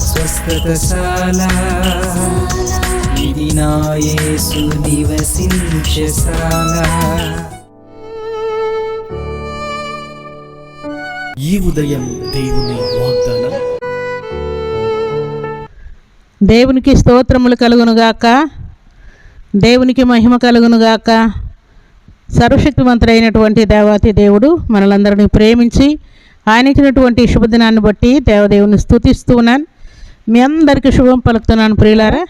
స్వస్థతశాల. ఇది నా యేసు నివసించశాల ఈ ఉదయం దేవుని వాగ్దానం. దేవునికి స్తోత్రములు కలుగునుగాక. దేవునికి మహిమ కలుగునుగాక. సర్వశక్తివంతుడైనటువంటి దేవాతి దేవుడు మనలందరినీ ప్రేమించి ఆయన ఇచ్చినటువంటి శుభదినాన్ని బట్టి దేవదేవుని స్థుతిస్తూ ఉన్నాను. మీ అందరికీ శుభం పలుకుతున్నాను ప్రియులారా.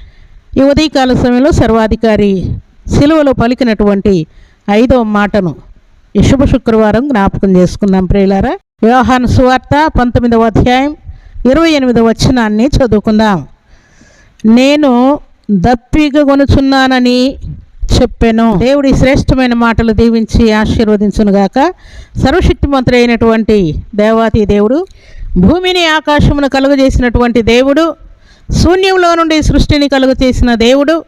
ఈ ఉదయకాల సమయంలో సర్వాధికారి సిలువలో పలికినటువంటి ఐదవ మాటను ఈ శుభ శుక్రవారం జ్ఞాపకం చేసుకుందాం ప్రియులారా. వ్యవహాన సువార్త పంతొమ్మిదవ అధ్యాయం ఇరవై ఎనిమిదవ వచనాన్ని చదువుకుందాం. నేను దప్పిక కొనుచున్నానని చెప్పాను. దేవుడి శ్రేష్టమైన మాటలు దీవించి ఆశీర్వదించునుగాక సర్వశక్తిమంతుడు అయినటువంటి దేవాతి దేవుడు భూమిని ఆకాశమును కలుగజేసినటువంటి దేవుడు శూన్యంలో నుండి సృష్టిని కలుగు చేసిన దేవుడు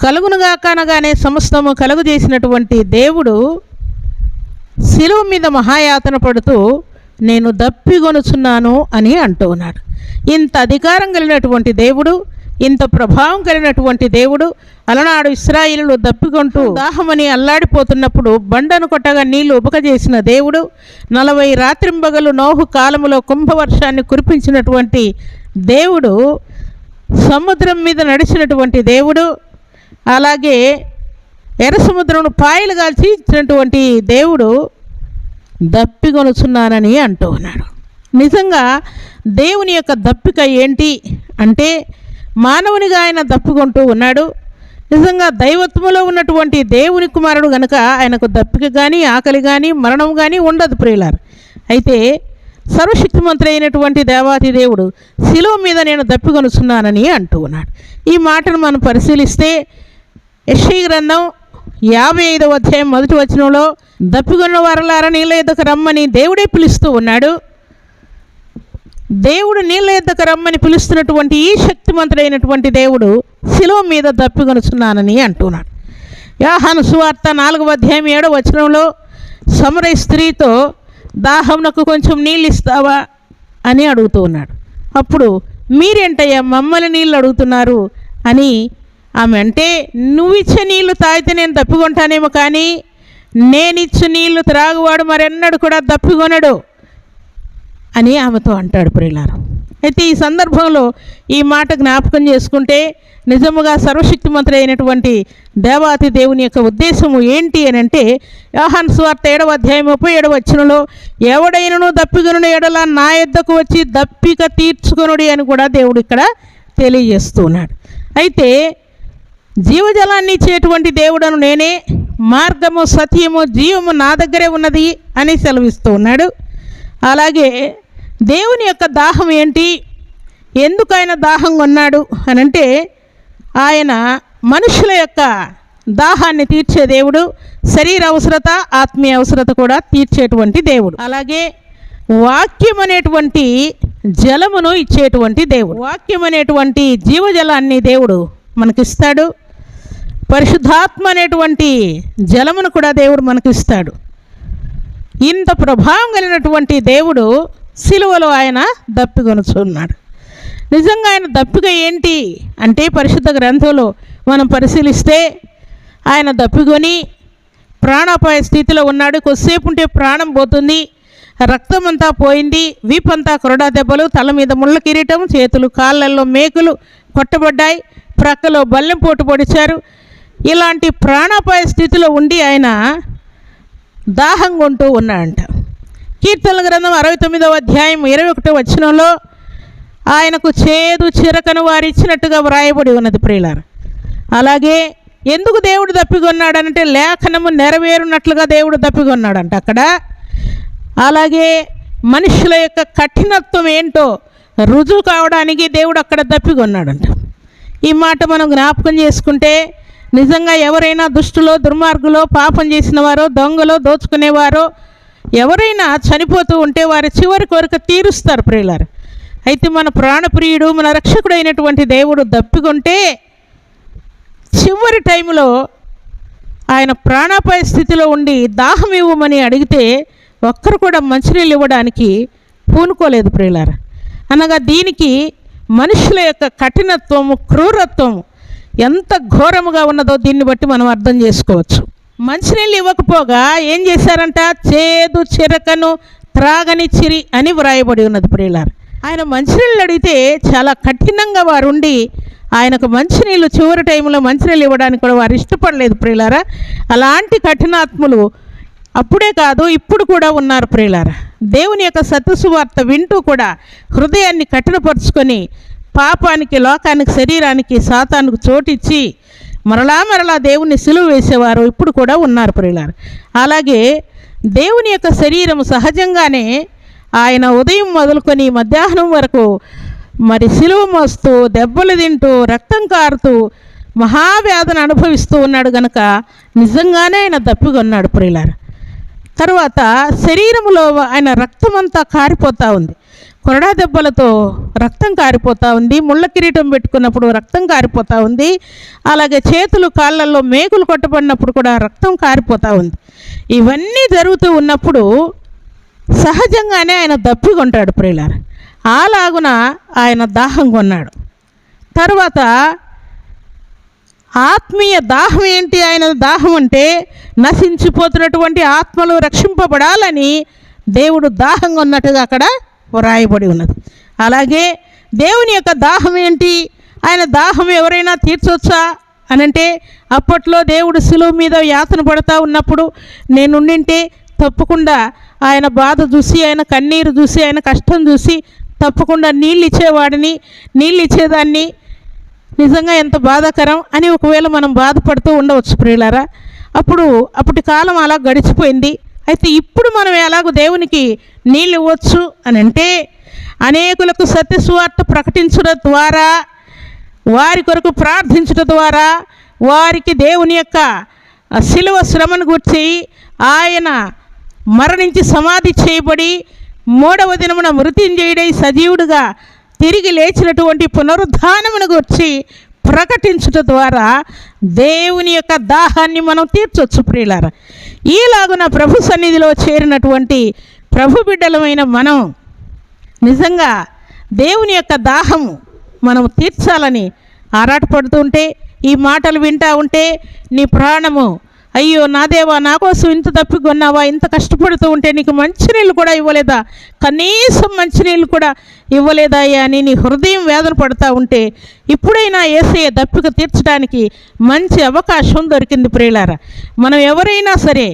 కలుగునుగాక అనగానే సమస్తము కలుగు చేసినటువంటి దేవుడు శిలువ మీద మహాయాతన పడుతూ నేను దప్పిగొనుచున్నాను అని అంటూ ఉన్నాడు. ఇంత అధికారం కలిగినటువంటి దేవుడు ఇంత ప్రభావం కలిగినటువంటి దేవుడు అలనాడు ఇస్రాయిలు దప్పికొంటూ దాహమని అల్లాడిపోతున్నప్పుడు బండను కొట్టగా నీళ్ళు ఉపకజేసిన దేవుడు నలభై రాత్రింబగలు నోహు కాలములో కుంభవర్షాన్ని కురిపించినటువంటి దేవుడు సముద్రం మీద నడిచినటువంటి దేవుడు అలాగే ఎర్ర సముద్రమును పాయలు కాల్చి ఇచ్చినటువంటి దేవుడు దప్పికొనుచున్నానని అంటూ ఉన్నాడు. నిజంగా దేవుని యొక్క దప్పిక ఏంటి అంటే మానవునిగా ఆయన దప్పికొంటూ ఉన్నాడు. నిజంగా దైవత్వంలో ఉన్నటువంటి దేవుని కుమారుడు గనుక ఆయనకు దప్పిక కానీ ఆకలి కానీ మరణం కానీ ఉండదు ప్రియులారు. అయితే సర్వశక్తిమంతుడైనటువంటి దేవాతి దేవుడు శిలువ మీద నేను దప్పికొనుచున్నానని అంటూ ఉన్నాడు. ఈ మాటను మనం పరిశీలిస్తే యశ్వీ గ్రంథం యాభై ఐదవ అధ్యాయం మొదటి వచనంలో దప్పికొన్న వారలారని నీళ్ళ రమ్మని దేవుడే పిలుస్తూ ఉన్నాడు. దేవుడు నీళ్ళ ఎద్దకు రమ్మని పిలుస్తున్నటువంటి ఈ శక్తిమంతుడైనటువంటి దేవుడు శిలువ మీద తప్పికొనుచున్నానని అంటున్నాడు. యాహాను సువార్త నాలుగవ అధ్యాయం ఏడవ వచనంలో సమరయ స్త్రీతో దాహంనకు కొంచెం నీళ్ళు ఇస్తావా అని అడుగుతూ ఉన్నాడు. అప్పుడు మీరేంటయ్యా మమ్మల్ని నీళ్ళు అడుగుతున్నారు అని ఆమె అంటే నువ్విచ్చే నీళ్ళు తాగితే నేను తప్పికొంటానేమో కానీ నేనిచ్చు నీళ్ళు త్రాగువాడు మరెన్నడు కూడా తప్పికొనడు అని ఆమెతో అంటాడు ప్రియులారు. అయితే ఈ సందర్భంలో ఈ మాట జ్ఞాపకం చేసుకుంటే నిజముగా సర్వశక్తిమంతుడు అయినటువంటి దేవాతి దేవుని యొక్క ఉద్దేశము ఏంటి అని అంటే యోహాన్ స్వార్త ఏడవ అధ్యాయం ముప్పై ఏడవ వచ్చినలో ఎవడైనను దప్పిగనుడు ఎడల నా ఎద్దకు వచ్చి దప్పిక తీర్చుకొనుడి అని కూడా దేవుడు ఇక్కడ తెలియజేస్తున్నాడు. అయితే జీవజలాన్ని ఇచ్చేటువంటి దేవుడను నేనే మార్గము సత్యము జీవము నా దగ్గరే ఉన్నది అని సెలవిస్తూ ఉన్నాడు. అలాగే దేవుని యొక్క దాహం ఏంటి? ఎందుకు ఆయన దాహం కొన్నాడు అని అంటే ఆయన మనుషుల యొక్క దాహాన్ని తీర్చే దేవుడు శరీర అవసరత ఆత్మీయ అవసరత కూడా తీర్చేటువంటి దేవుడు. అలాగే వాక్యం అనేటువంటి జలమును ఇచ్చేటువంటి దేవుడు. వాక్యం అనేటువంటి జీవజలాన్ని దేవుడు మనకిస్తాడు. పరిశుద్ధాత్మ అనేటువంటి జలమును కూడా దేవుడు మనకిస్తాడు. ఇంత ప్రభావం కలిగినటువంటి దేవుడు సిలువలో ఆయన దప్పికొనుచున్నాడు. నిజంగా ఆయన దప్పిక ఏంటి అంటే పరిశుద్ధ గ్రంథంలో మనం పరిశీలిస్తే ఆయన దప్పికొని ప్రాణాపాయ స్థితిలో ఉన్నాడు. కొద్దిసేపు ఉంటే ప్రాణం పోతుంది. రక్తమంతా పోయింది. వీపంతా కొరడా దెబ్బలు తల మీద ముళ్ళ కిరీటం చేతులు కాళ్ళల్లో మేకులు కొట్టబడ్డాయి. ప్రక్కలో బల్లెం పోటు పొడిచారు. ఇలాంటి ప్రాణాపాయ స్థితిలో ఉండి ఆయన దాహం కొంటూ ఉన్నాడంట. కీర్తన గ్రంథం అరవై తొమ్మిదవ అధ్యాయం ఇరవై ఒకటో వచనంలో ఆయనకు చేదు చిరకను వారు ఇచ్చినట్టుగా వ్రాయబడి ఉన్నది ప్రియులారు. అలాగే ఎందుకు దేవుడు దప్పికొన్నాడనంటే లేఖనము నెరవేరునట్లుగా దేవుడు దప్పికొన్నాడంట అక్కడ. అలాగే మనుషుల యొక్క కఠినత్వం ఏంటో రుజువు కావడానికి దేవుడు అక్కడ దప్పికొన్నాడంట ఈ మాట మనం జ్ఞాపకం చేసుకుంటే నిజంగా ఎవరైనా దుష్టులో దుర్మార్గులో పాపం చేసిన వారో దొంగలో దోచుకునేవారో ఎవరైనా చనిపోతూ ఉంటే వారి చివరి కోరిక తీరుస్తారు ప్రియులారు. అయితే మన ప్రాణప్రియుడు మన రక్షకుడు అయినటువంటి దేవుడు దప్పికొంటే చివరి టైంలో ఆయన ప్రాణాపాయ స్థితిలో ఉండి దాహం ఇవ్వమని అడిగితే ఒక్కరు కూడా మంచినీళ్ళు ఇవ్వడానికి పూనుకోలేదు ప్రియులారు. అనగా దీనికి మనుషుల యొక్క కఠినత్వము క్రూరత్వము ఎంత ఘోరముగా ఉన్నదో దీన్ని బట్టి మనం అర్థం చేసుకోవచ్చు. మంచినీళ్ళు ఇవ్వకపోగా ఏం చేశారంట? చేదు చిరకను త్రాగని చిరి అని వ్రాయబడి ఉన్నది ప్రియులారు. ఆయన మంచినీళ్ళు అడిగితే చాలా కఠినంగా వారు ఉండి ఆయనకు మంచినీళ్ళు చివరి టైంలో మంచినీళ్ళు ఇవ్వడానికి కూడా వారు ఇష్టపడలేదు ప్రియులారా. అలాంటి కఠినాత్ములు అప్పుడే కాదు ఇప్పుడు కూడా ఉన్నారు ప్రియులారా. దేవుని యొక్క సత్యసువార్త వింటూ కూడా హృదయాన్ని కఠినపరుచుకొని పాపానికి లోకానికి శరీరానికి సాతానికి చోటిచ్చి మరలా మరలా దేవుని సిలువ వేసేవారు ఇప్పుడు కూడా ఉన్నారు ప్రియులారు. అలాగే దేవుని యొక్క శరీరం సహజంగానే ఆయన ఉదయం మొదలుకొని మధ్యాహ్నం వరకు మరి సిలువ మోస్తూ దెబ్బలు తింటూ రక్తం కారుతూ మహావ్యాధిని అనుభవిస్తూ ఉన్నాడు గనక నిజంగానే ఆయన దప్పిగొన్నాడు ప్రియులారు. తర్వాత శరీరంలో ఆయన రక్తం అంతా కారిపోతూ ఉంది. కొరడా దెబ్బలతో రక్తం కారిపోతూ ఉంది. ముళ్ళ కిరీటం పెట్టుకున్నప్పుడు రక్తం కారిపోతూ ఉంది. అలాగే చేతులు కాళ్ళల్లో మేకులు కొట్టబడినప్పుడు కూడా రక్తం కారిపోతూ ఉంది. ఇవన్నీ జరుగుతూ ఉన్నప్పుడు సహజంగానే ఆయన దప్పికొంటాడు ప్రియులార. అలాగున ఆయన దాహం కొన్నాడు. తర్వాత ఆత్మీయ దాహం ఏంటి? ఆయన దాహం అంటే నశించిపోతున్నటువంటి ఆత్మలు రక్షింపబడాలని దేవుడు దాహంగా ఉన్నట్టుగా అక్కడ వ్రాయబడి ఉన్నది. అలాగే దేవుని యొక్క దాహం ఏంటి? ఆయన దాహం ఎవరైనా తీర్చొచ్చా? అనంటే అప్పట్లో దేవుడు శిలువ మీద యాతన పడతా ఉన్నప్పుడు నేనుండింటే తప్పకుండా ఆయన బాధ చూసి ఆయన కన్నీరు చూసి ఆయన కష్టం చూసి తప్పకుండా నీళ్ళు ఇచ్చేవాడిని నీళ్ళు ఇచ్చేదాన్ని నిజంగా ఎంత బాధాకరం అని ఒకవేళ మనం బాధపడుతూ ఉండవచ్చు ప్రియులారా. అప్పుడు అప్పటి కాలం అలా గడిచిపోయింది. అయితే ఇప్పుడు మనం ఎలాగో దేవునికి నీళ్ళు ఇవ్వచ్చు అని అంటే అనేకులకు సత్యస్వార్థ ప్రకటించడం ద్వారా వారి కొరకు ప్రార్థించడం ద్వారా వారికి దేవుని యొక్క శిలువ శ్రమను గుర్చి ఆయన మరణించి సమాధి చేయబడి మూడవ దినమున మృత్యుంజయుడై సజీవుడుగా తిరిగి లేచినటువంటి పునరుద్ధానమును గుర్చి ప్రకటించుట ద్వారా దేవుని యొక్క దాహాన్ని మనం తీర్చొచ్చు ప్రియులారా. ఈలాగున ప్రభు సన్నిధిలో చేరినటువంటి ప్రభు బిడ్డలమైన మనం నిజంగా దేవుని యొక్క దాహము మనం తీర్చాలని ఆరాటపడుతూ ఉంటే ఈ మాటలు వింటా ఉంటే నీ ప్రాణము అయ్యో నా దేవా నా కోసం ఇంత తప్పికొన్నావా ఇంత కష్టపడుతూ ఉంటే నీకు మంచినీళ్ళు కూడా ఇవ్వలేదా? కనీసం మంచినీళ్ళు కూడా ఇవ్వలేదా అయ్యా అని నీ హృదయం వేదన పడుతూ ఉంటే ఇప్పుడైనా ఏసయ్య దప్పిక తీర్చడానికి మంచి అవకాశం దొరికింది ప్రియులారా. మనం ఎవరైనా సరే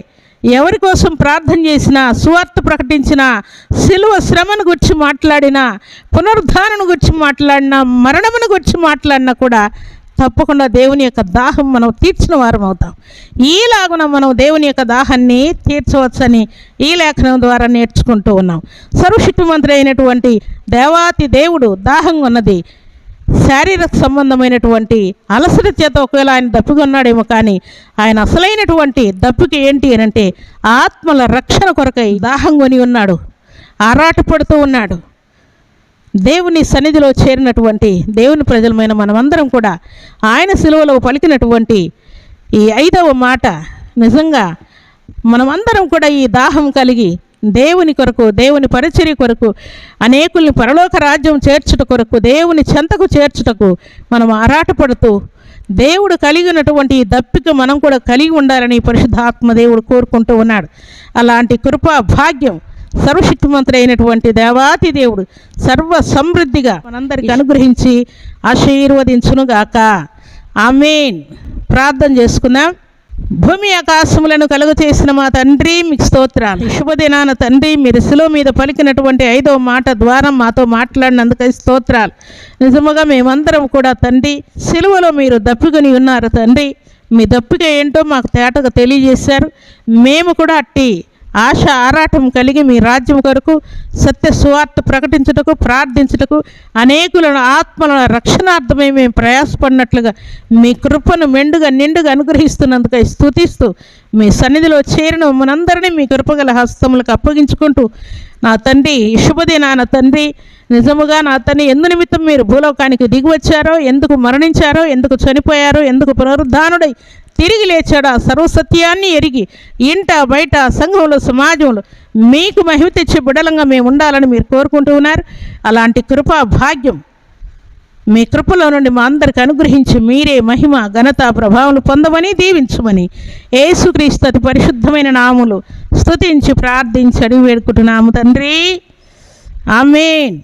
ఎవరి కోసం ప్రార్థన చేసినా సువార్త ప్రకటించిన సిలువ శ్రమను గురించి మాట్లాడినా పునరుద్ధారణను గురించి మాట్లాడినా మరణమును గురించి మాట్లాడినా కూడా తప్పకుండా దేవుని యొక్క దాహం మనం తీర్చిన వారం అవుతాం. ఈలాగున మనం దేవుని యొక్క దాహాన్ని తీర్చవచ్చని ఈ లేఖనం ద్వారా నేర్చుకుంటూ ఉన్నాం. సర్వశక్తిమంత్రి అయినటువంటి దేవాతి దేవుడు దాహం ఉన్నది. శారీరక సంబంధమైనటువంటి అలసట చేత ఒకవేళ ఆయన దప్పికొన్నాడేమో కానీ ఆయన అసలైనటువంటి దప్పిక ఏంటి అని అంటే ఆత్మల రక్షణ కొరకై దాహం కొని ఉన్నాడు ఆరాటపడుతూ ఉన్నాడు. దేవుని సన్నిధిలో చేరినటువంటి దేవుని ప్రజలమైన మనమందరం కూడా ఆయన సిలువలో పలికినటువంటి ఈ ఐదవ మాట నిజంగా మనమందరం కూడా ఈ దాహం కలిగి దేవుని కొరకు దేవుని పరిచర్య కొరకు అనేకుల్ని పరలోక రాజ్యం చేర్చుట కొరకు దేవుని చెంతకు చేర్చుటకు మనం ఆరాటపడుతూ దేవుడు కలిగినటువంటి ఈ దప్పిక మనం కూడా కలిగి ఉండాలని పరిశుద్ధాత్మ దేవుడు కోరుకుంటూ ఉన్నాడు. అలాంటి కృపా భాగ్యం సర్వశక్తిమంతుడు అయినటువంటి దేవాతి దేవుడు సర్వ సమృద్ధిగా మనందరికి అనుగ్రహించి ఆశీర్వదించునుగాక. ఆమెన్. ప్రార్థన చేసుకుందాం. భూమి ఆకాశములను కలుగు చేసిన మా తండ్రి మీకు స్తోత్రాలు. శుభదినాన తండ్రి మీరు శిలువ మీద పలికినటువంటి ఐదవ మాట ద్వారా మాతో మాట్లాడినందుకై స్తోత్రాలు. నిజముగా మేమందరం కూడా తండ్రి శిలువలో మీరు దప్పికొని ఉన్నారు తండ్రి. మీ దప్పిక ఏంటో మాకు తేటగా తెలియజేశారు. మేము కూడా అట్టి ఆశ ఆరాటం కలిగి మీ రాజ్యం కొరకు సత్య సువార్త ప్రకటించుటకు ప్రార్థించుటకు అనేకులను ఆత్మల రక్షణార్థమై మేము ప్రయాసపడినట్లుగా మీ కృపను మెండుగా నిండుగా అనుగ్రహిస్తున్నందుకై స్థుతిస్తూ మీ సన్నిధిలో చేరిన మనందరినీ మీ కృపగల హస్తములకు అప్పగించుకుంటూ నా తండ్రి శుభదినాన తండ్రి నిజముగా నా తండ్రి ఎందు నిమిత్తం మీరు భూలోకానికి దిగివచ్చారో ఎందుకు మరణించారో ఎందుకు చనిపోయారో ఎందుకు పునరుద్ధానుడై తిరిగి లేచాడు ఆ సర్వసత్యాన్ని ఎరిగి ఇంట బయట సంఘంలో సమాజంలో మీకు మహిమ తెచ్చే బిడలంగా మేము ఉండాలని మీరు కోరుకుంటూ ఉన్నారు. అలాంటి కృపా భాగ్యం మీ కృపలో నుండి మా అందరికి అనుగ్రహించి మీరే మహిమ ఘనత ప్రభావం పొందమని దీవించమని ఏసుక్రీస్తు అతి పరిశుద్ధమైన నాములు స్తుతించి ప్రార్థించి అడిగి వేడుకుంటున్నాము తండ్రి. ఆమెన్.